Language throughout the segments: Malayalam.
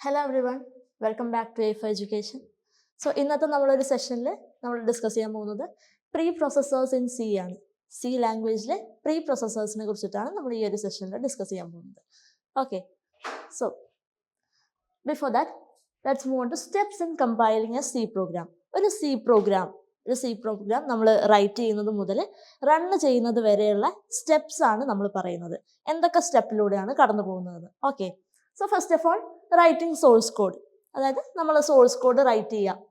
Hello everyone welcome back to F education so ഇന്നത്തെ നമ്മളൊരു സെഷനിൽ നമ്മൾ ഡിസ്കസ് ചെയ്യാൻ പോകുന്നത് പ്രീ പ്രോസസ്സേഴ്സ് ഇൻ സി ആണ് സി ലാംഗ്വേജിലെ പ്രീ പ്രോസസ്സേഴ്സിനെ കുറിച്ചിട്ടാണ് നമ്മൾ ഈ ഒരു സെഷനിൽ ഡിസ്കസ് ചെയ്യാൻ പോകുന്നത്. Okay so before that let's move to steps in compiling a C program ഒരു സി പ്രോഗ്രാം ഒരു സി പ്രോഗ്രാം നമ്മൾ റൈറ്റ് ചെയ്യുന്നത് മുതൽ റണ്ണ് ചെയ്യുന്നത് വരെയുള്ള സ്റ്റെപ്സ് ആണ് നമ്മൾ പറയുന്നത്. എന്തൊക്കെ സ്റ്റെപ്പിലൂടെയാണ് കടന്നു പോകുന്നത് okay so first of all writing source code അതായത് നമ്മൾ സോഴ്സ് കോഡ് റൈറ്റ് ചെയ്യുക.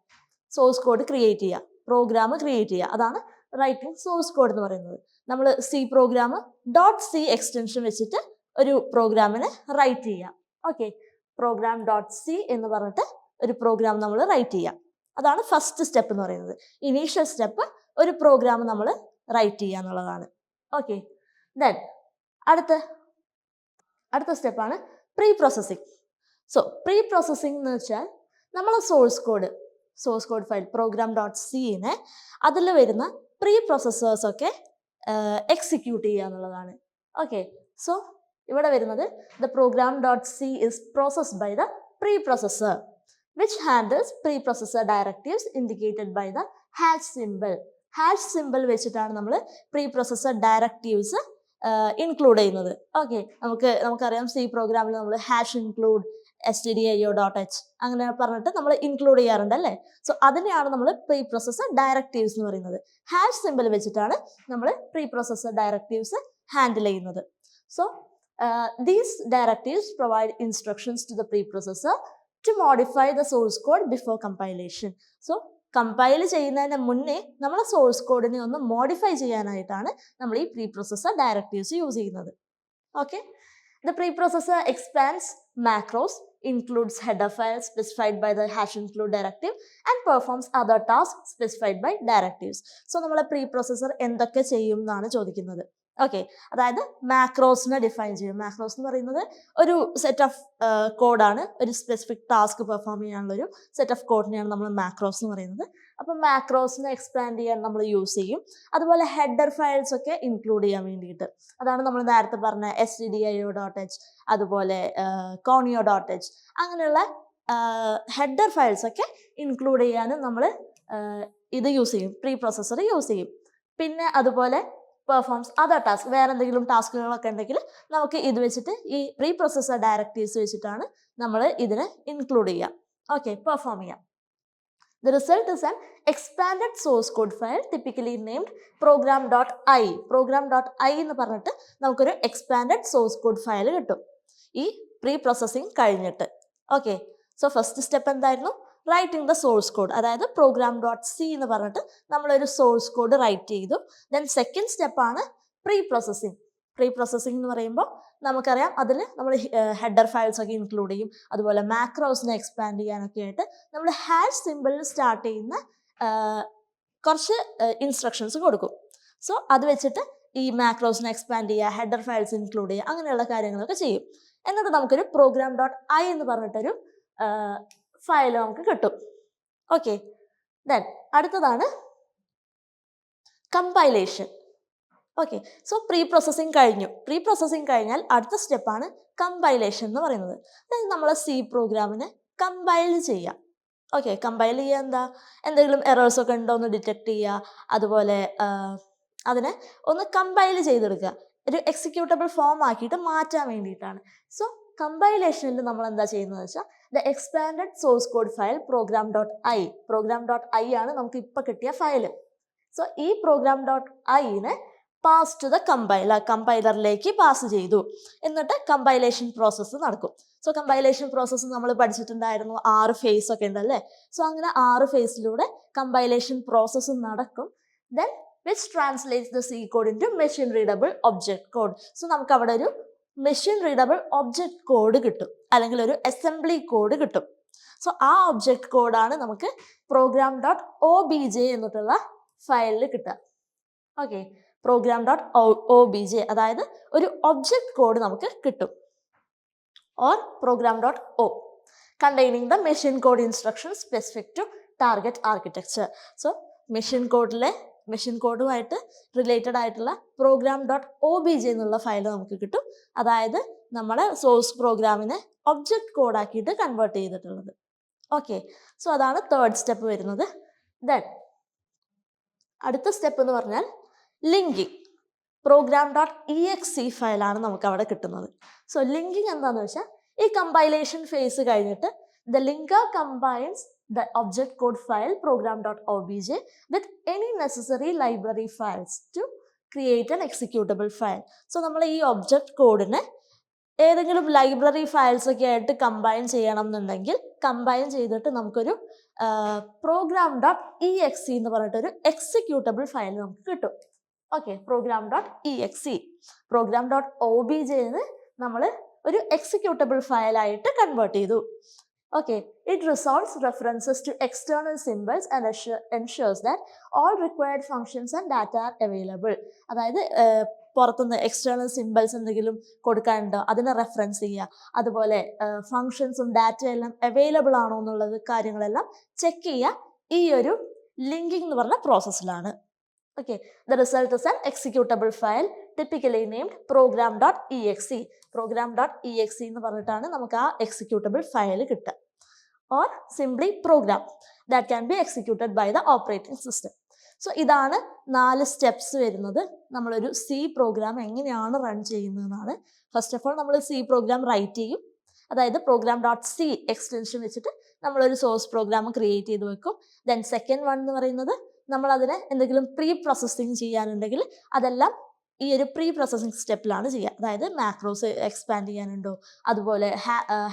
സോഴ്സ് കോഡ് ക്രിയേറ്റ് ചെയ്യുക. പ്രോഗ്രാം ക്രിയേറ്റ് ചെയ്യുക. അതാണ് റൈറ്റിംഗ് സോഴ്സ് കോഡ് എന്ന് പറയുന്നത്. നമ്മൾ C program dot C extension വെച്ചിട്ട് ഒരു പ്രോഗ്രാമിന് റൈറ്റ് ചെയ്യുക. ഓക്കെ പ്രോഗ്രാം ഡോട്ട് സി എന്ന് പറഞ്ഞിട്ട് ഒരു പ്രോഗ്രാം നമ്മൾ റൈറ്റ് ചെയ്യുക. അതാണ് ഫസ്റ്റ് സ്റ്റെപ്പ് എന്ന് പറയുന്നത്. ഇനീഷ്യൽ സ്റ്റെപ്പ് ഒരു പ്രോഗ്രാം നമ്മൾ റൈറ്റ് ചെയ്യുക എന്നുള്ളതാണ്. ഓക്കെ ദെൻ അടുത്ത അടുത്ത സ്റ്റെപ്പാണ് pre processing so pre processing എന്ന് വെച്ചാൽ നമ്മൾ source code source code file program dot സിനെ അതിൽ വരുന്ന പ്രീ പ്രോസസ്സേഴ്സൊക്കെ എക്സിക്യൂട്ട് ചെയ്യുക എന്നുള്ളതാണ്. ഓക്കെ സോ ഇവിടെ വരുന്നത് the program dot C is processed by the preprocessor which handles preprocessor directives indicated by the hash symbol hash symbol വെച്ചിട്ടാണ് നമ്മൾ പ്രീ പ്രോസസ്സർ ഡയറക്റ്റീവ്സ് ഇൻക്ലൂഡ് ചെയ്യുന്നത്. ഓക്കെ നമുക്ക് നമുക്കറിയാം സി പ്രോഗ്രാമിൽ നമ്മൾ hash include S T D I O dot H അങ്ങനെ പറഞ്ഞിട്ട് നമ്മൾ ഇൻക്ലൂഡ് ചെയ്യാറുണ്ട് അല്ലേ? സോ അതിനെയാണ് നമ്മൾ പ്രീ പ്രോസസ്സർ ഡയറക്റ്റീവ്സ് എന്ന് പറയുന്നത്. ഹാഷ് സിമ്പിൾ വെച്ചിട്ടാണ് നമ്മൾ പ്രീ പ്രോസസ്സർ ഡയറക്റ്റീവ്സ് ഹാൻഡിൽ ചെയ്യുന്നത്. So these directives provide instructions to the preprocessor to modify the source code before compilation so compile ചെയ്യുന്നതിന് മുന്നേ നമ്മൾ സോഴ്സ് കോഡിനെ ഒന്ന് മോഡിഫൈ ചെയ്യാനായിട്ടാണ് നമ്മൾ ഈ പ്രീ പ്രോസസ്സർ ഡയറക്റ്റീവ്സ് യൂസ് ചെയ്യുന്നത്. Okay the preprocessor expands macros includes header files specified by the hash include directive and performs other tasks specified by directives so നമ്മളെ പ്രീ പ്രോസസ്സർ എന്തൊക്കെ ചെയ്യും എന്നാണ് ചോദിക്കുന്നത്. ഓക്കെ അതായത് മാക്രോസിനെ ഡിഫൈൻ ചെയ്യും. മാക്രോസ് എന്ന് പറയുന്നത് ഒരു സെറ്റ് ഓഫ് കോഡാണ് ഒരു സ്പെസിഫിക് ടാസ്ക് പെർഫോം ചെയ്യാനുള്ള ഒരു സെറ്റ് ഓഫ് കോഡിനെയാണ് നമ്മൾ മാക്രോസ് എന്ന് പറയുന്നത്. അപ്പം മാക്രോസിനെ എക്സ്പാൻഡ് ചെയ്യാൻ നമ്മൾ യൂസ് ചെയ്യും. അതുപോലെ ഹെഡർ ഫയൽസ് ഒക്കെ ഇൻക്ലൂഡ് ചെയ്യാൻ വേണ്ടിയിട്ട്. അതാണ് നമ്മൾ നേരത്തെ പറഞ്ഞ S D D I O dot H അതുപോലെ കോണിയോ ഡോട്ട് എച്ച് അങ്ങനെയുള്ള ഹെഡർ ഫയൽസ് ഒക്കെ ഇൻക്ലൂഡ് ചെയ്യാനും നമ്മൾ ഇത് യൂസ് ചെയ്യും. പ്രീ പ്രോസസ്സർ യൂസ് ചെയ്യും. പിന്നെ അതുപോലെ പെർഫോംസ് അതർ ടാസ്ക് വേറെ എന്തെങ്കിലും ടാസ്കുകളൊക്കെ ഉണ്ടെങ്കിൽ നമുക്ക് ഇത് വെച്ചിട്ട് ഈ പ്രീ പ്രോസസ്സർ ഡയറക്റ്റീവ്സ് വെച്ചിട്ടാണ് നമ്മൾ ഇതിനെ ഇൻക്ലൂഡ് ചെയ്യുക ഓക്കെ പെർഫോം ചെയ്യാം. The result is an expanded source code file typically named program.i. program.i എന്ന് പറഞ്ഞിട്ട് നമുക്കൊരു expanded സോഴ്സ് കോഡ് ഫയൽ കിട്ടും. ഈ പ്രീ പ്രോസസ്സിങ് കഴിഞ്ഞിട്ട്. ഓക്കെ സോ ഫസ്റ്റ് സ്റ്റെപ്പ് എന്തായിരുന്നു? റൈറ്റിംഗ് ദ സോഴ്സ് കോഡ് അതായത് പ്രോഗ്രാം ഡോട്ട് സി എന്ന് പറഞ്ഞിട്ട് നമ്മളൊരു സോഴ്സ് കോഡ് റൈറ്റ് ചെയ്തു. ദെൻ സെക്കൻഡ് സ്റ്റെപ്പാണ് പ്രീ പ്രോസസ്സിങ് പ്രീ പ്രോസസ്സിംഗ് എന്ന് പറയുമ്പോൾ നമുക്കറിയാം അതിൽ നമ്മൾ ഹെഡർ ഫയൽസ് ഒക്കെ ഇൻക്ലൂഡ് ചെയ്യും. അതുപോലെ മാക്രോസിനെ എക്സ്പാൻഡ് ചെയ്യാനൊക്കെ ആയിട്ട് നമ്മൾ ഹാഷ് സിമ്പിളിൽ സ്റ്റാർട്ട് ചെയ്യുന്ന കുറച്ച് ഇൻസ്ട്രക്ഷൻസ് കൊടുക്കും. സോ അത് വെച്ചിട്ട് ഈ മാക്രോസിനെ എക്സ്പാൻഡ് ചെയ്യുക ഹെഡർ ഫയൽസ് ഇൻക്ലൂഡ് ചെയ്യുക അങ്ങനെയുള്ള കാര്യങ്ങളൊക്കെ ചെയ്യും. എന്നിട്ട് നമുക്കൊരു പ്രോഗ്രാം ഡോട്ട് ഐ എന്ന് പറഞ്ഞിട്ടൊരു ഫയൽ നമുക്ക് കിട്ടും. ഓക്കെ ദെൻ അടുത്തതാണ് compilation okay so pre processing കഴിഞ്ഞു. പ്രീ പ്രോസസ്സിങ് കഴിഞ്ഞാൽ അടുത്ത സ്റ്റെപ്പാണ് കമ്പൈലേഷൻ എന്ന് പറയുന്നത്. അതായത് നമ്മൾ സി പ്രോഗ്രാമിനെ കമ്പൈൽ ചെയ്യാം. ഓക്കെ കമ്പൈൽ ചെയ്യുക എന്താ? എന്തെങ്കിലും എറേഴ്സ് ഒക്കെ ഉണ്ടോ എന്ന് ഡിറ്റക്ട് ചെയ്യുക അതുപോലെ അതിനെ ഒന്ന് കമ്പൈൽ ചെയ്തെടുക്കുക. ഒരു എക്സിക്യൂട്ടബിൾ ഫോം ആക്കിയിട്ട് മാറ്റാൻ വേണ്ടിയിട്ടാണ്. സോ കമ്പൈലേഷനിൽ നമ്മൾ എന്താ ചെയ്യുന്നത് വെച്ചാൽ the expanded source code file program dot I program dot I ആണ് നമുക്ക് ഇപ്പം കിട്ടിയ ഫയൽ സോ ഈ പ്രോഗ്രാം ഡോട്ട് ഐനെ പാസ് ടു ദ കമ്പൈലർ കമ്പൈലറിലേക്ക് പാസ് ചെയ്തു. എന്നിട്ട് കമ്പൈലേഷൻ പ്രോസസ്സ് നടക്കും. സോ കമ്പൈലേഷൻ പ്രോസസ്സ് നമ്മൾ പഠിച്ചിട്ടുണ്ടായിരുന്നു ആറ് ഫേസ് ഒക്കെ ഉണ്ടല്ലേ? സോ അങ്ങനെ ആറ് ഫേസിലൂടെ കമ്പൈലേഷൻ പ്രോസസ്സ് നടക്കും. Then which translates the C code into machine readable object code so നമുക്ക് അവിടെ ഒരു മെഷീൻ റീഡബിൾ ഒബ്ജക്ട് കോഡ് കിട്ടും. അല്ലെങ്കിൽ ഒരു അസംബ്ലി കോഡ് കിട്ടും. സോ ആ ഒബ്ജക്ട് കോഡാണ് നമുക്ക് program dot O B J എന്നിട്ടുള്ള ഫയലിൽ കിട്ടുക. Okay program dot O B J അതായത് ഒരു ഒബ്ജക്ട് കോഡ് നമുക്ക് കിട്ടും. Or program dot O containing the machine code instruction specific to target architecture so machine കോഡിലെ machine കോഡുമായിട്ട് റിലേറ്റഡ് ആയിട്ടുള്ള program dot O B J എന്നുള്ള ഫയൽ നമുക്ക് കിട്ടും. അതായത് നമ്മളെ സോഴ്സ് പ്രോഗ്രാമിനെ ഒബ്ജക്റ്റ് കോഡാക്കിയിട്ട് കൺവേർട്ട് ചെയ്തിട്ടുള്ളത്. ഓക്കെ സോ അതാണ് തേർഡ് സ്റ്റെപ്പ് വരുന്നത്. ദെൻ അടുത്ത സ്റ്റെപ്പ് എന്ന് പറഞ്ഞാൽ linking program dot E X C ഫയലാണ് നമുക്ക് അവിടെ കിട്ടുന്നത്. സോ ലിങ്കിങ് എന്താണെന്ന് വെച്ചാൽ ഈ കമ്പൈലേഷൻ ഫേസ് കഴിഞ്ഞിട്ട് the linker combines the object code file program.obj with any necessary library files to create an executable file. So നമ്മൾ ഈ ഒബ്ജക്ട് കോഡിനെ ഏതെങ്കിലും ലൈബ്രറി ഫയൽസ് ഒക്കെ ആയിട്ട് കമ്പൈൻ ചെയ്യണം എന്നുണ്ടെങ്കിൽ കമ്പൈൻ ചെയ്തിട്ട് നമുക്കൊരു program dot E X C എന്ന് പറഞ്ഞിട്ടൊരു എക്സിക്യൂട്ടബിൾ ഫയൽ നമുക്ക് കിട്ടും. Okay program dot E X C program dot O B ജെന്ന് നമ്മൾ ഒരു എക്സിക്യൂട്ടബിൾ ഫയലായിട്ട് കൺവേർട്ട് ചെയ്തു. Okay it resolves references to external symbols and ensures that all required functions and data are available. അതായത് പുറത്തുനിന്ന് എക്സ്റ്റേണൽ സിമ്പിൾസ് എന്തെങ്കിലും കൊടുക്കാനുണ്ടോ? അതിനെ റെഫറൻസ് ചെയ്യുക. അതുപോലെ ഫങ്ഷൻസും ഡാറ്റയും എല്ലാം അവൈലബിൾ ആണോ എന്നുള്ളത് കാര്യങ്ങളെല്ലാം ചെക്ക് ചെയ്യുക. ഈ ഒരു ലിങ്കിങ് എന്ന് പറഞ്ഞ പ്രോസസ്സിലാണ് okay the result is an executable file typically named program dot E X E program dot E X E എന്ന് പറഞ്ഞിട്ടാണ് നമുക്ക് ആ എക്സിക്യൂട്ടബിൾ ഫയൽ കിട്ടുക. Or simply program that can be executed by the operating system so ഇതാണ് നാല് സ്റ്റെപ്സ് വരുന്നത്. നമ്മളൊരു സി പ്രോഗ്രാം എങ്ങനെയാണ് റൺ ചെയ്യുന്നതെന്നാണ്. ഫസ്റ്റ് ഓഫ് ഓൾ നമ്മൾ സി പ്രോഗ്രാം റൈറ്റ് ചെയ്യും. അതായത് പ്രോഗ്രാം ഡോട്ട് സി എക്സ്റ്റൻഷൻ വെച്ചിട്ട് നമ്മളൊരു സോഴ്സ് പ്രോഗ്രാം ക്രിയേറ്റ് ചെയ്ത് വെക്കും. ദെൻ സെക്കൻഡ് വൺ എന്ന് പറയുന്നത് നമ്മൾ അതിനെ എന്തെങ്കിലും പ്രീ പ്രോസസ്സിങ് ചെയ്യാനുണ്ടെങ്കിൽ അതെല്ലാം ഈ ഒരു പ്രീ പ്രോസസ്സിങ് സ്റ്റെപ്പിലാണ് ചെയ്യുക. അതായത് മാക്രോസ് എക്സ്പാൻഡ് ചെയ്യാനുണ്ടോ? അതുപോലെ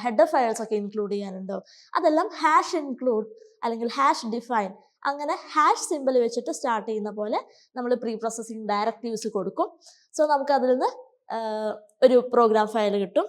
ഹെഡർ ഫയൽസ് ഒക്കെ ഇൻക്ലൂഡ് ചെയ്യാനുണ്ടോ? അതെല്ലാം ഹാഷ് ഇൻക്ലൂഡ് അല്ലെങ്കിൽ ഹാഷ് ഡിഫൈൻ അങ്ങനെ ഹാഷ് സിമ്പിൾ വെച്ചിട്ട് സ്റ്റാർട്ട് ചെയ്യുന്ന പോലെ നമ്മൾ പ്രീ പ്രോസസ്സിങ് ഡയറക്റ്റീവ്സ് കൊടുക്കും. സോ നമുക്ക് അതിൽ നിന്ന് ഒരു പ്രോഗ്രാം ഫയൽ കിട്ടും.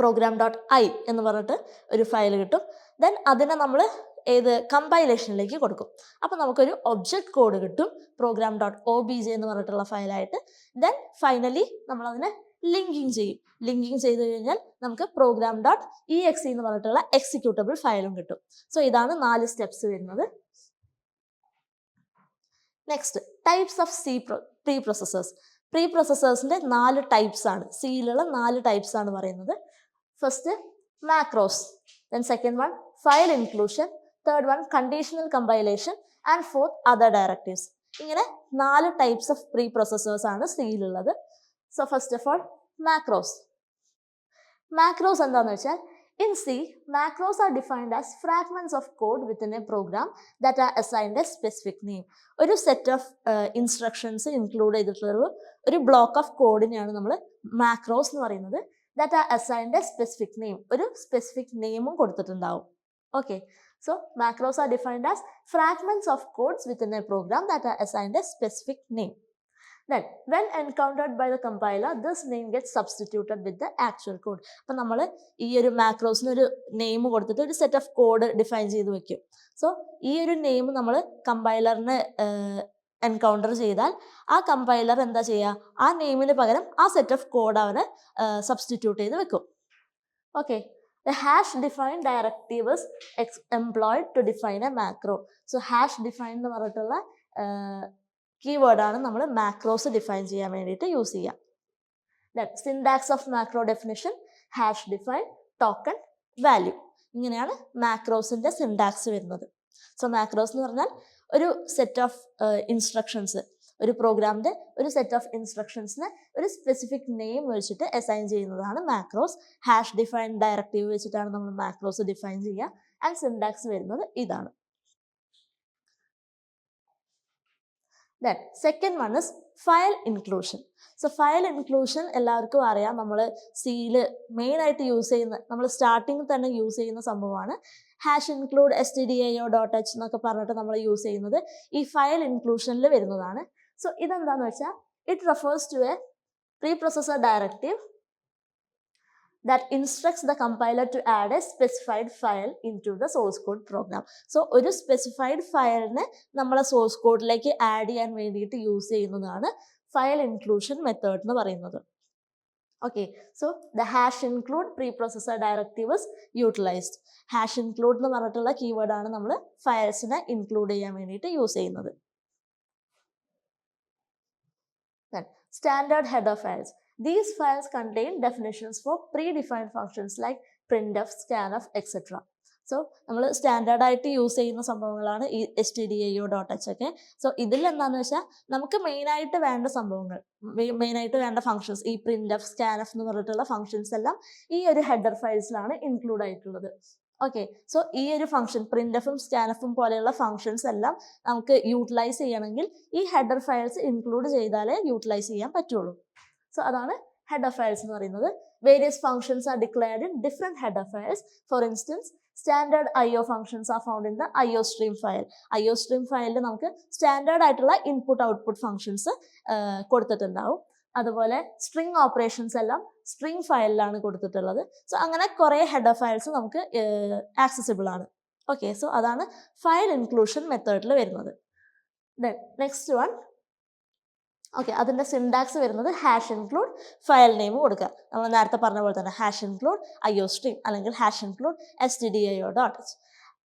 പ്രോഗ്രാം ഡോട്ട് ഐ എന്ന് പറഞ്ഞിട്ട് ഒരു ഫയൽ കിട്ടും. ദെൻ അതിനെ നമ്മൾ ഏത് കമ്പൈലേഷനിലേക്ക് കൊടുക്കും. അപ്പോൾ നമുക്കൊരു ഒബ്ജക്റ്റ് കോഡ് കിട്ടും program dot O B J എന്ന് പറഞ്ഞിട്ടുള്ള ഫയലായിട്ട് ദെൻ ഫൈനലി നമ്മളതിനെ ലിങ്കിങ് ചെയ്യും. ലിങ്കിങ് ചെയ്ത് കഴിഞ്ഞാൽ നമുക്ക് പ്രോഗ്രാം ഡോട്ട് ഇ എക്സ് എന്ന് പറഞ്ഞിട്ടുള്ള എക്സിക്യൂട്ടബിൾ ഫയലും കിട്ടും. സോ ഇതാണ് നാല് സ്റ്റെപ്സ് വരുന്നത്. Next types of C preprocessors pre പ്രൊസസ്സേഴ്സിന്റെ നാല് ടൈപ്സ് ആണ്. സിയിലുള്ള നാല് ടൈപ്സ് ആണ് പറയുന്നത്. First macros then second one file inclusion third one conditional compilation and fourth other directives ഇങ്ങനെ നാല് ടൈപ്സ് ഓഫ് പ്രീ പ്രോസസേഴ്സ് ആണ് സിയിലുള്ളത് so first of all macros macros എന്താണെന്ന് വെച്ചാൽ in C macros are defined as fragments of code within a program that are assigned a specific name ഒരു സെറ്റ് ഓഫ് ഇൻസ്ട്രക്ഷൻസ് ഇൻക്ലൂഡ് ചെയ്തിട്ടുള്ള ഒരു ബ്ലോക്ക് ഓഫ് കോഡിനെയാണ് നമ്മൾ മാക്രോസ് എന്ന് പറയുന്നത്. That are assigned a specific name ഒരു സ്പെസിഫിക് നെയിമും കൊടുത്തിട്ടുണ്ടാവും. Okay So macros are defined as fragments of codes within a program that are assigned a specific name. Then when encountered by the compiler, this name gets substituted with the actual code. അപ്പം നമ്മൾ ഈ ഒരു മാക്രോസിന് ഒരു നെയിം കൊടുത്തിട്ട് ഒരു സെറ്റ് ഓഫ് കോഡ് ഡിഫൈൻ ചെയ്ത് വെക്കും സോ ഈ ഒരു നെയിം നമ്മൾ കമ്പൈലറിന് എൻകൗണ്ടർ ചെയ്താൽ ആ കമ്പൈലർ എന്താ ചെയ്യുക ആ നെയിമിന് പകരം ആ സെറ്റ് ഓഫ് കോഡ് അവന് സബ്സ്റ്റിറ്റ്യൂട്ട് ചെയ്ത് വെക്കും okay The hash defined directive is employed to define a macro. So hash defined എന്ന് പറഞ്ഞിട്ടുള്ള കീവേഡാണ് നമ്മൾ മാക്രോസ് ഡിഫൈൻ ചെയ്യാൻ വേണ്ടിയിട്ട് യൂസ് ചെയ്യാം. Syntax of macro definition hash define token value ഇങ്ങനെയാണ് മാക്രോസിന്റെ സിൻഡാക്സ് വരുന്നത്. സോ മാക്രോസ് എന്ന് പറഞ്ഞാൽ ഒരു സെറ്റ് ഓഫ് ഇൻസ്ട്രക്ഷൻസ് ഒരു പ്രോഗ്രാമിന്റെ ഒരു സെറ്റ് ഓഫ് ഇൻസ്ട്രക്ഷൻസിന് ഒരു സ്പെസിഫിക് നെയിം വെച്ചിട്ട് അസൈൻ ചെയ്യുന്നതാണ് മാക്രോസ് ഹാഷ് ഡിഫൈൻ ഡയറക്റ്റീവ് വെച്ചിട്ടാണ് നമ്മൾ മാക്രോസ് ഡിഫൈൻ ചെയ്യുക. ആൻഡ് സിൻഡാക്സ് വരുന്നത് ഇതാണ്. Then second one is file inclusion so file inclusion എല്ലാവർക്കും അറിയാം. നമ്മൾ സിയിൽ മെയിനായിട്ട് യൂസ് ചെയ്യുന്ന നമ്മൾ സ്റ്റാർട്ടിങ്ങിൽ തന്നെ യൂസ് ചെയ്യുന്ന സംഭവമാണ്. Hash include S T D I dot H എന്നൊക്കെ പറഞ്ഞിട്ട് നമ്മൾ യൂസ് ചെയ്യുന്നത് ഈ ഫയൽ ഇൻക്ലൂഷനിൽ വരുന്നതാണ്. സോ ഇതെന്താന്ന് വെച്ചാൽ it refers to a preprocessor directive that instructs the compiler to add a specified file into the source code program so ഒരു സ്പെസിഫൈഡ് ഫയലിനെ നമ്മളെ സോഴ്സ് കോഡിലേക്ക് ആഡ് ചെയ്യാൻ വേണ്ടിയിട്ട് യൂസ് ചെയ്യുന്നതാണ് ഫയൽ ഇൻക്ലൂഷൻ മെത്തേഡ് എന്ന് പറയുന്നത്. Okay so the hash include preprocessor directive is utilized hash include എന്ന് പറഞ്ഞിട്ടുള്ള കീവേഡാണ് നമ്മൾ ഫയൽസിനെ ഇൻക്ലൂഡ് ചെയ്യാൻ വേണ്ടിയിട്ട് യൂസ് ചെയ്യുന്നത്. Standard header files. These files contain definitions for predefined functions like printf, scanf, etc. So നമ്മൾ സ്റ്റാൻഡേർഡ് ആയിട്ട് യൂസ് ചെയ്യുന്ന സംഭവങ്ങളാണ് ഈ H T D IO dot H ഒക്കെ സോ ഇതിൽ എന്താണെന്ന് വെച്ചാൽ നമുക്ക് മെയിനായിട്ട് വേണ്ട സംഭവങ്ങൾ മെയിനായിട്ട് വേണ്ട ഫങ്ഷൻസ് ഈ പ്രിന്റ് എഫ് സ്കാനഫ് എന്ന് പറഞ്ഞിട്ടുള്ള ഫങ്ഷൻസ് എല്ലാം ഈ ഒരു ഹെഡർ ഫയൽസിലാണ് ഇൻക്ലൂഡ് ആയിട്ടുള്ളത് ഓക്കെ സോ ഈ ഒരു ഫംഗ്ഷൻ പ്രിന്റഫും സ്കാനഫും പോലെയുള്ള ഫംഗ്ഷൻസ് എല്ലാം നമുക്ക് യൂട്ടിലൈസ് ചെയ്യണമെങ്കിൽ ഈ ഹെഡർ ഫയൽസ് ഇൻക്ലൂഡ് ചെയ്താലേ യൂട്ടിലൈസ് ചെയ്യാൻ പറ്റുള്ളൂ. സോ അതാണ് ഹെഡർ ഫയൽസ് എന്ന് പറയുന്നത്. Various functions are declared in different header files for instance standard I O functions are found in the I O stream file I O stream ഫയലിൽ നമുക്ക് സ്റ്റാൻഡേർഡ് ആയിട്ടുള്ള ഇൻപുട്ട് ഔട്ട്പുട്ട് ഫംഗ്ഷൻസ് കൊടുത്തിട്ടുണ്ടാവും. അതുപോലെ സ്ട്രിങ് ഓപ്പറേഷൻസ് എല്ലാം സ്ട്രിങ് ഫയലിലാണ് കൊടുത്തിട്ടുള്ളത്. സോ അങ്ങനെ കുറേ ഹെഡർ ഫയൽസ് നമുക്ക് ആക്സസിബിൾ ആണ്. ഓക്കെ സോ അതാണ് ഫയൽ ഇൻക്ലൂഷൻ മെത്തേഡിൽ വരുന്നത്. ദെൻ നെക്സ്റ്റ് വൺ ഓക്കെ അതിന്റെ സിൻഡാക്സ് വരുന്നത് ഹാഷ് ഇൻക്ലൂഡ് ഫയൽ നെയിം കൊടുക്കുക. നമ്മൾ നേരത്തെ പറഞ്ഞ പോലെ തന്നെ hash include I O stream അല്ലെങ്കിൽ hash include S D I O dot H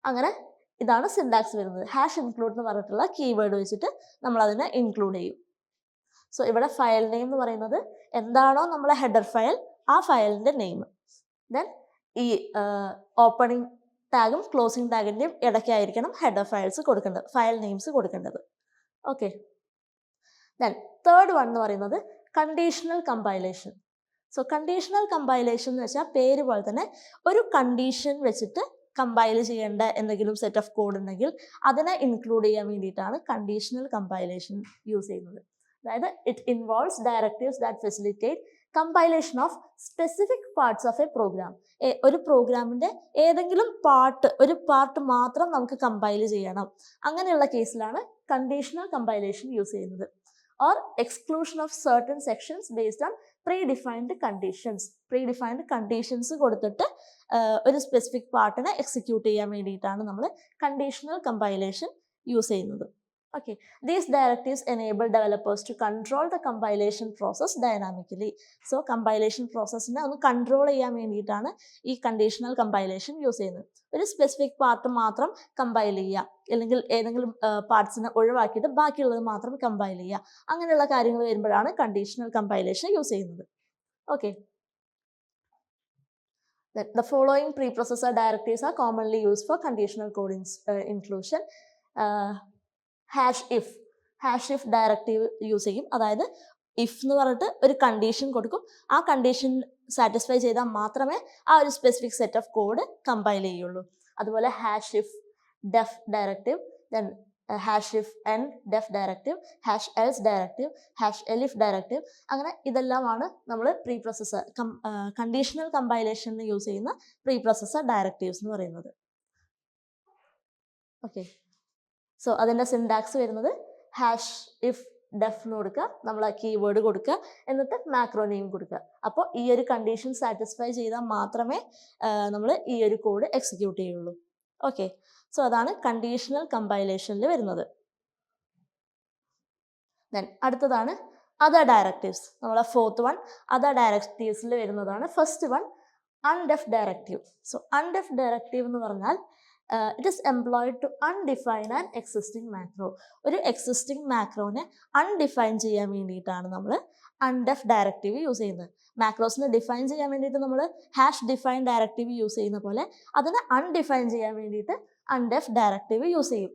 അങ്ങനെ ഇതാണ് സിൻഡാക്സ് വരുന്നത്. ഹാഷ് ഇൻക്ലൂഡ് എന്ന് പറഞ്ഞിട്ടുള്ള കീവേഡ് വെച്ചിട്ട് നമ്മൾ അതിനെ ഇൻക്ലൂഡ് ചെയ്യും. സോ ഇവിടെ ഫയൽ നെയിം എന്ന് പറയുന്നത് എന്താണോ നമ്മളെ ഹെഡർ ഫയൽ ആ ഫയലിന്റെ നെയിം ദെൻ ഈ ഓപ്പണിംഗ് ടാഗും ക്ലോസിംഗ് ടാഗിന്റെയും ഇടയ്ക്കായിരിക്കണം ഹെഡർ ഫയൽസ് കൊടുക്കേണ്ടത് ഫയൽ നെയിംസ് കൊടുക്കേണ്ടത്. ഓക്കെ ദെൻ തേർഡ് വൺ എന്ന് പറയുന്നത് conditional compilation so conditional compilation എന്ന് വെച്ചാൽ പേര് പോലെ തന്നെ ഒരു കണ്ടീഷൻ വെച്ചിട്ട് കമ്പൈൽ ചെയ്യേണ്ട എന്തെങ്കിലും സെറ്റ് ഓഫ് കോഡ് ഉണ്ടെങ്കിൽ അതിനെ ഇൻക്ലൂഡ് ചെയ്യാൻ വേണ്ടിയിട്ടാണ് കണ്ടീഷണൽ കമ്പൈലേഷൻ യൂസ് ചെയ്യുന്നത്. അതായത് it involves directives that facilitate compilation of specific parts of a program ഒരു പ്രോഗ്രാമിന്റെ ഏതെങ്കിലും പാർട്ട് ഒരു പാർട്ട് മാത്രം നമുക്ക് കമ്പൈൽ ചെയ്യണം. അങ്ങനെയുള്ള കേസിലാണ് കണ്ടീഷണൽ കമ്പൈലേഷൻ യൂസ് ചെയ്യുന്നത്. Or exclusion of certain sections based on predefined conditions predefined conditions കൊടുത്തിട്ട് ഒരു സ്പെസിഫിക് പാർട്ടിനെ എക്സിക്യൂട്ട് ചെയ്യാൻ വേണ്ടിയിട്ടാണ് നമ്മൾ കണ്ടീഷണൽ കമ്പൈലേഷൻ യൂസ് ചെയ്യുന്നത്. Okay these directives enable developers to control the compilation process dynamically so compilation പ്രോസസ്സിനെ ഒന്ന് കൺട്രോൾ ചെയ്യാൻ വേണ്ടിയിട്ടാണ് ഈ കണ്ടീഷണൽ കമ്പൈലേഷൻ യൂസ് ചെയ്യുന്നത് ഒരു സ്പെസിഫിക് പാർട്ട് മാത്രം കമ്പൈൽ ചെയ്യുക അല്ലെങ്കിൽ ഏതെങ്കിലും പാർട്സിനെ ഒഴിവാക്കിയിട്ട് ബാക്കിയുള്ളത് മാത്രം കമ്പൈൽ ചെയ്യുക അങ്ങനെയുള്ള കാര്യങ്ങൾ വരുമ്പോഴാണ് കണ്ടീഷണൽ കമ്പൈലേഷൻ യൂസ് ചെയ്യുന്നത് okay The following preprocessor directives are commonly used for conditional code in, uh, inclusion. Uh, hash if hash if directive use ചെയ്യും. അതായത് ഇഫ് എന്ന് പറഞ്ഞിട്ട് ഒരു കണ്ടീഷൻ കൊടുക്കും. ആ കണ്ടീഷൻ സാറ്റിസ്ഫൈ ചെയ്താൽ മാത്രമേ ആ ഒരു specific set of code compile ചെയ്യുള്ളൂ. അതുപോലെ hash ifdef directive then hash ifndef directive hash else directive hash elif directive അങ്ങനെ ഇതെല്ലാമാണ് നമ്മൾ പ്രീ പ്രോസസ്സർ കണ്ടീഷണൽ കമ്പൈലേഷന് യൂസ് ചെയ്യുന്ന പ്രീ പ്രോസസ്സർ ഡയറക്റ്റീവ്സ് എന്ന് പറയുന്നത്. ഓക്കെ സോ അതിന്റെ സിൻഡാക്സ് വരുന്നത് ഹാഷ് ഇഫ് ഡെഫ് എന്ന് കൊടുക്കുക. നമ്മൾ ആ കീവേഡ് കൊടുക്കുക. എന്നിട്ട് മാക്രോ നെയിം കൊടുക്കുക. അപ്പോൾ ഈ ഒരു കണ്ടീഷൻ സാറ്റിസ്ഫൈ ചെയ്താൽ മാത്രമേ നമ്മൾ ഈ ഒരു കോഡ് എക്സിക്യൂട്ട് ചെയ്യുള്ളൂ. ഓക്കെ സോ അതാണ് കണ്ടീഷണൽ കമ്പൈലേഷനിൽ വരുന്നത്. ദെൻ അടുത്തതാണ് അതർ ഡയറക്റ്റീവ്സ് നമ്മളെ ഫോർത്ത് വൺ അതർ ഡയറക്റ്റീവ്സിൽ വരുന്നതാണ് first one undef directive so undef directive എന്ന് പറഞ്ഞാൽ it is employed to undefine and existing macro ഒരു എക്സിസ്റ്റിംഗ് മാക്രോനെ അൺഡിഫൈൻ ചെയ്യാൻ വേണ്ടിയിട്ടാണ് നമ്മൾ അൺഡെഫ് ഡയറക്റ്റീവ് യൂസ് ചെയ്യുന്നത്. മാക്രോസിനെ ഡിഫൈൻ ചെയ്യാൻ വേണ്ടിയിട്ട് നമ്മൾ ഹാഷ് ഡിഫൈൻ ഡയറക്റ്റീവ് യൂസ് ചെയ്യുന്ന പോലെ അതിനെ അൺഡിഫൈൻ ചെയ്യാൻ വേണ്ടിയിട്ട് അൺഡെഫ് ഡയറക്റ്റീവ് യൂസ് ചെയ്യും.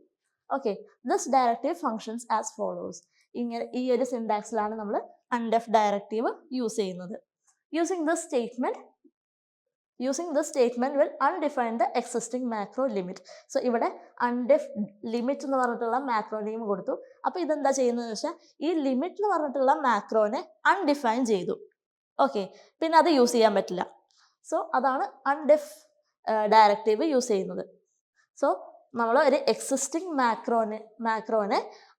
Okay this directive functions as follows ഇങ്ങനെ ഈ ഒരു സിൻഡാക്സിലാണ് നമ്മൾ അൺഡെഫ് ഡയറക്റ്റീവ് യൂസ് ചെയ്യുന്നത്. Using this statement using this statement will undefine the existing macro limit so ഇവിടെ അൺഡിഫ് ലിമിറ്റ് എന്ന് പറഞ്ഞിട്ടുള്ള മാക്രോ നെയിം കൊടുത്തു. അപ്പോൾ ഇതെന്താ ചെയ്യുന്നതെന്ന് വെച്ചാൽ ഈ ലിമിറ്റ് എന്ന് പറഞ്ഞിട്ടുള്ള മാക്രോനെ അൺഡിഫൈൻ ചെയ്തു. ഓക്കെ പിന്നെ അത് യൂസ് ചെയ്യാൻ പറ്റില്ല. സോ അതാണ് അൺഡിഫ് ഡയറക്റ്റീവ് യൂസ് ചെയ്യുന്നത്. സോ നമ്മൾ ഒരു എക്സിസ്റ്റിംഗ് മാക്രോനെ മാക്രോനെ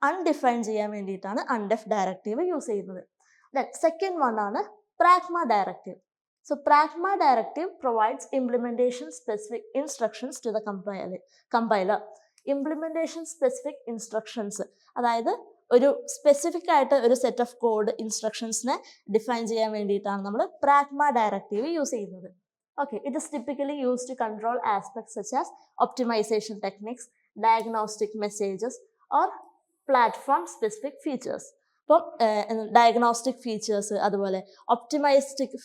അൺഡിഫൈൻ ചെയ്യാൻ വേണ്ടിയിട്ടാണ് അൺഡെഫ് ഡയറക്റ്റീവ് യൂസ് ചെയ്യുന്നത്. ദെൻ സെക്കൻഡ് വൺ ആണ് pragma directive So Pragma directive provides implementation specific instructions to the compiler. Implementation specific instructions. അതായത് ഒരു സ്പെസിഫിക് ആയിട്ട് ഒരു സെറ്റ് ഓഫ് കോഡ് ഇൻസ്ട്രക്ഷൻസിനെ ഡിഫൈൻ ചെയ്യാൻ വേണ്ടിയിട്ടാണ് നമ്മൾ പ്രാഗ്മ ഡയറക്റ്റീവ് യൂസ് ചെയ്യുന്നത്. Okay it is typically use to control aspects such as optimization techniques diagnostic messages or platform specific features അപ്പം ഡയഗ്നോസ്റ്റിക് ഫീച്ചേഴ്സ് അതുപോലെ ഒപ്റ്റിമൈസ്റ്റിക്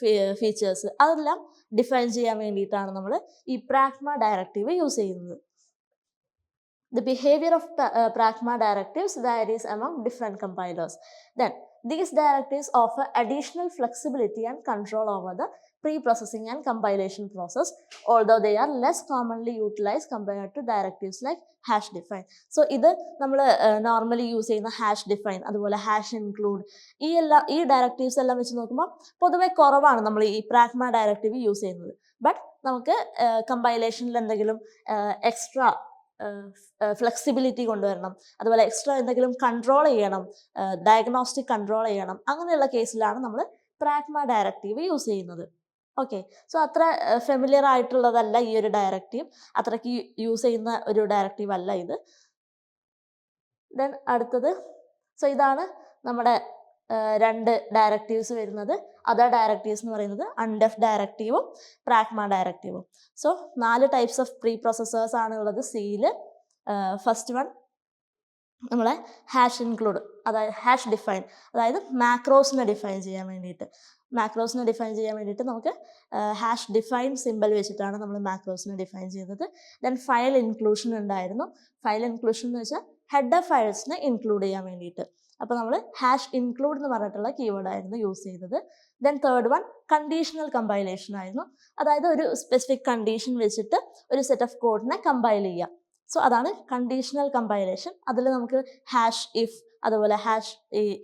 ഫീച്ചേഴ്സ് അതെല്ലാം ഡിഫൈൻ ചെയ്യാൻ വേണ്ടിയിട്ടാണ് നമ്മൾ ഈ പ്രാഗ്മ ഡയറക്റ്റീവ് യൂസ് ചെയ്യുന്നത്. The behavior of uh, Pragma directives varies among different compilers. Then, these directives offer additional flexibility and control over the pre-processing and compilation process, although they are less commonly utilized compared to directives like hash define. So, ഇത് നമ്മൾ നോർമലി യൂസ് ചെയ്യുന്ന ഹാഷ് ഡിഫൈൻ അതുപോലെ ഹാഷ് ഇൻക്ലൂഡ് ഈ എല്ലാ directives ഡയറക്റ്റീവ്സ് എല്ലാം വെച്ച് നോക്കുമ്പോൾ പൊതുവെ കുറവാണ് നമ്മൾ ഈ പ്രാഗ്മ ഡയറക്റ്റീവ് യൂസ് ചെയ്യുന്നത് ബട്ട് നമുക്ക് കമ്പൈലേഷനിൽ എന്തെങ്കിലും എക്സ്ട്രാ ഫ്ലെക്സിബിലിറ്റി കൊണ്ടുവരണം. അതുപോലെ എക്സ്ട്രാ എന്തെങ്കിലും കൺട്രോൾ ചെയ്യണം. ഡയഗ്നോസ്റ്റിക് കൺട്രോൾ ചെയ്യണം. അങ്ങനെയുള്ള കേസിലാണ് നമ്മൾ പ്രാഗ്മ ഡയറക്റ്റീവ് യൂസ് ചെയ്യുന്നത്. ഓക്കെ സോ അത്ര ഫെമിലിയർ ആയിട്ടുള്ളതല്ല ഈ ഒരു ഡയറക്റ്റീവ് അത്രയ്ക്ക് യൂസ് ചെയ്യുന്ന ഒരു ഡയറക്റ്റീവ് അല്ല ഇത്. ദെൻ അടുത്തത് സോ ഇതാണ് നമ്മുടെ രണ്ട് ഡയറക്റ്റീവ്സ് വരുന്നത്. അതർ ഡയറക്റ്റീവ്സ് എന്ന് പറയുന്നത് അൺഡെഫ് ഡയറക്റ്റീവും പ്രാഗ്മ ഡയറക്റ്റീവും സോ നാല് ടൈപ്സ് ഓഫ് പ്രീ പ്രോസസ്സേഴ്സ് ആണ് ഉള്ളത്. സിയിൽ ഫസ്റ്റ് വൺ നമ്മളെ ഹാഷ് ഇൻക്ലൂഡ് അതായത് ഹാഷ് ഡിഫൈൻ അതായത് മാക്രോസിനെ ഡിഫൈൻ ചെയ്യാൻ വേണ്ടിയിട്ട്. മാക്രോസിനെ ഡിഫൈൻ ചെയ്യാൻ വേണ്ടിയിട്ട് നമുക്ക് ഹാഷ് ഡിഫൈൻ സിമ്പിൾ വെച്ചിട്ടാണ് നമ്മൾ മാക്രോസിനെ ഡിഫൈൻ ചെയ്യുന്നത്. ദെൻ ഫയൽ ഇൻക്ലൂഷൻ ഉണ്ടായിരുന്നു. ഫയൽ ഇൻക്ലൂഷൻ എന്ന് വെച്ചാൽ ഹെഡ് ഓഫ് ഫയൽസിനെ ഇൻക്ലൂഡ് ചെയ്യാൻ വേണ്ടിയിട്ട്. അപ്പോൾ നമ്മൾ ഹാഷ് ഇൻക്ലൂഡ് എന്ന് പറഞ്ഞിട്ടുള്ള കീവേഡ് ആയിരുന്നു യൂസ് ചെയ്തത്. Then third one conditional compilation ആയിരുന്നു. അതായത് ഒരു സ്പെസിഫിക് കണ്ടീഷൻ വെച്ചിട്ട് ഒരു സെറ്റ് ഓഫ് കോഡിനെ കമ്പൈൽ ചെയ്യാം സോ അതാണ് കണ്ടീഷണൽ കമ്പൈലേഷൻ അതിൽ നമുക്ക് ഹാഷ് ഇഫ് അതുപോലെ ഹാഷ്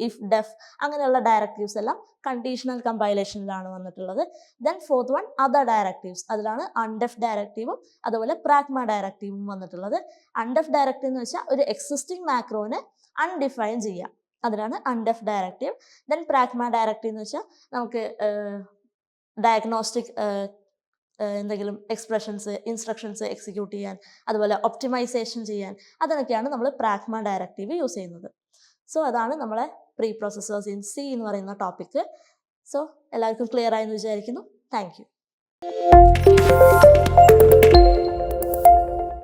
ഇഫ് ഡെഫ് അങ്ങനെയുള്ള ഡയറക്റ്റീവ്സ് എല്ലാം കണ്ടീഷണൽ കമ്പൈലേഷനിലാണ് വന്നിട്ടുള്ളത്. Then fourth one other directives അതിലാണ് അൺഡെഫ് ഡയറക്റ്റീവും അതുപോലെ പ്രാഗ്മ ഡയറക്റ്റീവും വന്നിട്ടുള്ളത്. അൺഡെഫ് ഡയറക്റ്റീവ് എന്ന് വെച്ചാൽ ഒരു എക്സിസ്റ്റിംഗ് മാക്രോനെ അൺഡിഫൈൻ ചെയ്യുക. അതിനാണ് undef directive then pragma directive എന്ന് വെച്ചാൽ നമുക്ക് ഡയഗ്നോസ്റ്റിക് എന്തെങ്കിലും എക്സ്പ്രഷൻസ് ഇൻസ്ട്രക്ഷൻസ് എക്സിക്യൂട്ട് ചെയ്യാൻ അതുപോലെ ഒപ്റ്റിമൈസേഷൻ ചെയ്യാൻ അതിനൊക്കെയാണ് നമ്മൾ പ്രാഗ്മ ഡയറക്റ്റീവ് യൂസ് ചെയ്യുന്നത്. സോ അതാണ് നമ്മളെ പ്രീ പ്രോസസ്സേഴ്സ് ഇൻ സി എന്ന് പറയുന്ന ടോപ്പിക്ക് സോ എല്ലാവർക്കും ക്ലിയർ ആയെന്ന് വിചാരിക്കുന്നു. Thank you